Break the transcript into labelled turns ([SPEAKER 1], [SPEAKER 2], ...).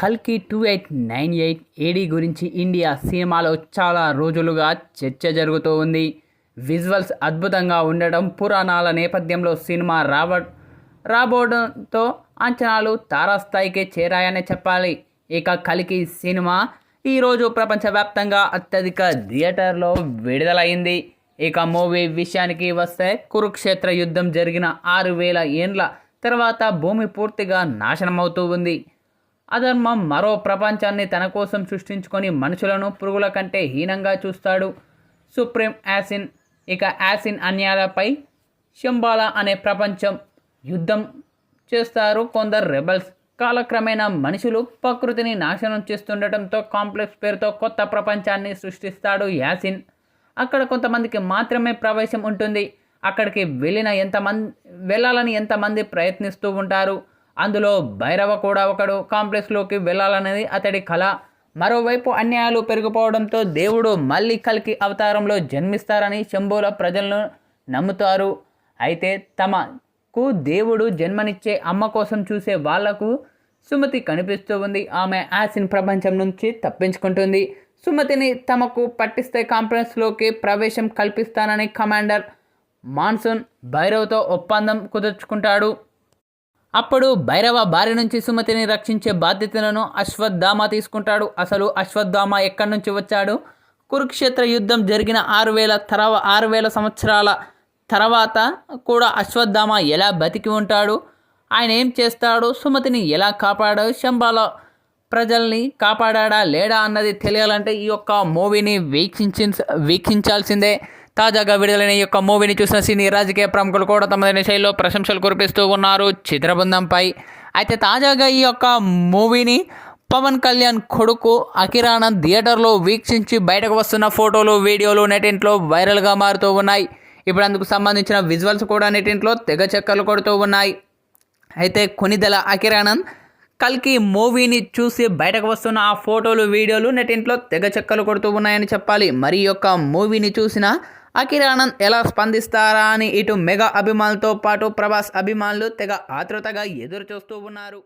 [SPEAKER 1] కల్కి two eight nine eight AD గురించి India సినిమాలో చాలా రోజులుగా చర్చ జరుగుతూ ఉంది. విజువల్స్ అద్భుతంగా ఉండడం పురాణాల నేపథ్యంలో సినిమా రావ రాబోవడంతో అంచనాలు తారాస్థాయికే చేరాయనే చెప్పాలి. ఇక కలికి సినిమా ఈరోజు ప్రపంచవ్యాప్తంగా అత్యధిక థియేటర్లో విడుదలైంది. ఇక మూవీ విషయానికి వస్తే కురుక్షేత్ర యుద్ధం జరిగిన ఆరు వేల ఏండ్ల తర్వాత భూమి పూర్తిగా నాశనమవుతూ ఉంది. అధర్మం మరో ప్రపంచాన్ని తన కోసం సృష్టించుకొని మనుషులను పురుగుల కంటే హీనంగా చూస్తాడు. సుప్రీం యాసిన్ ఇక యాసిన్ అన్యాలపై శంబాలా అనే ప్రపంచం యుద్ధం చేస్తారు. కొందరు రెబల్స్ కాలక్రమేణా మనుషులు ప్రకృతిని నాశనం చేస్తుండటంతో కాంప్లెక్స్ పేరుతో కొత్త ప్రపంచాన్ని సృష్టిస్తాడు యాసిన్. అక్కడ కొంతమందికి మాత్రమే ప్రవేశం ఉంటుంది. అక్కడికి వెళ్ళిన ఎంతమంది వెళ్ళాలని ఎంతమంది ప్రయత్నిస్తూ ఉంటారు. అందులో భైరవ కూడా ఒకడు. కాంప్లెక్స్లోకి వెళ్ళాలనేది అతడి కళ మరోవైపు అన్యాయాలు పెరిగిపోవడంతో దేవుడు మళ్ళీ కలికి అవతారంలో జన్మిస్తారని శంభుల ప్రజలను నమ్ముతారు. అయితే తమకు దేవుడు జన్మనిచ్చే అమ్మ కోసం చూసే వాళ్ళకు సుమతి కనిపిస్తూ ఉంది. ఆమె యాసిన్ ప్రపంచం నుంచి తప్పించుకుంటుంది. సుమతిని తమకు పట్టిస్తే కాంప్లెక్స్లోకి ప్రవేశం కల్పిస్తానని కమాండర్ మాన్సూన్ భైరవ్తో ఒప్పందం కుదుర్చుకుంటాడు. అప్పుడు భైరవ భార్య నుంచి సుమతిని రక్షించే బాధ్యతలను అశ్వత్థామ తీసుకుంటాడు. అసలు అశ్వత్థామ ఎక్కడి నుంచి వచ్చాడు? కురుక్షేత్ర యుద్ధం జరిగిన ఆరు వేల తర్వా ఆరు వేల సంవత్సరాల తర్వాత కూడా అశ్వత్థామ ఎలా బతికి ఉంటాడు? ఆయన ఏం చేస్తాడు? సుమతిని ఎలా కాపాడాడు? శంబాల ప్రజల్ని కాపాడా లేడా అన్నది తెలియాలంటే ఈ యొక్క మూవీని వీక్షించి వీక్షించాల్సిందే. తాజాగా విడుదలైన ఈ యొక్క మూవీని చూసిన సినీ రాజకీయ ప్రముఖులు కూడా తమదైన శైలిలో ప్రశంసలు కురిపిస్తూ ఉన్నారు. చిత్రబృందంపై అయితే తాజాగా ఈ యొక్క మూవీని పవన్ కళ్యాణ్ కొడుకు అకిరానంద్ థియేటర్లో వీక్షించి బయటకు వస్తున్న ఫోటోలు వీడియోలు నెటింట్లో వైరల్గా మారుతూ ఉన్నాయి. ఇప్పుడు అందుకు సంబంధించిన విజువల్స్ కూడా నెటింట్లో తెగ చెక్కలు కొడుతూ ఉన్నాయి. అయితే కొనిదెల అకిరానంద్ కల్కి మూవీని చూసి బయటకు వస్తున్న ఆ ఫోటోలు వీడియోలు నెటింట్లో తెగ చెక్కలు కొడుతూ ఉన్నాయని చెప్పాలి. మరి యొక్క మూవీని చూసిన అకిరానంద్ ఎలా స్పందిస్తారా అని ఇటు మెగా అభిమానులతో పాటు ప్రభాస్ అభిమానులు తెగ ఆతృతగా ఎదురు చూస్తూ ఉన్నారు.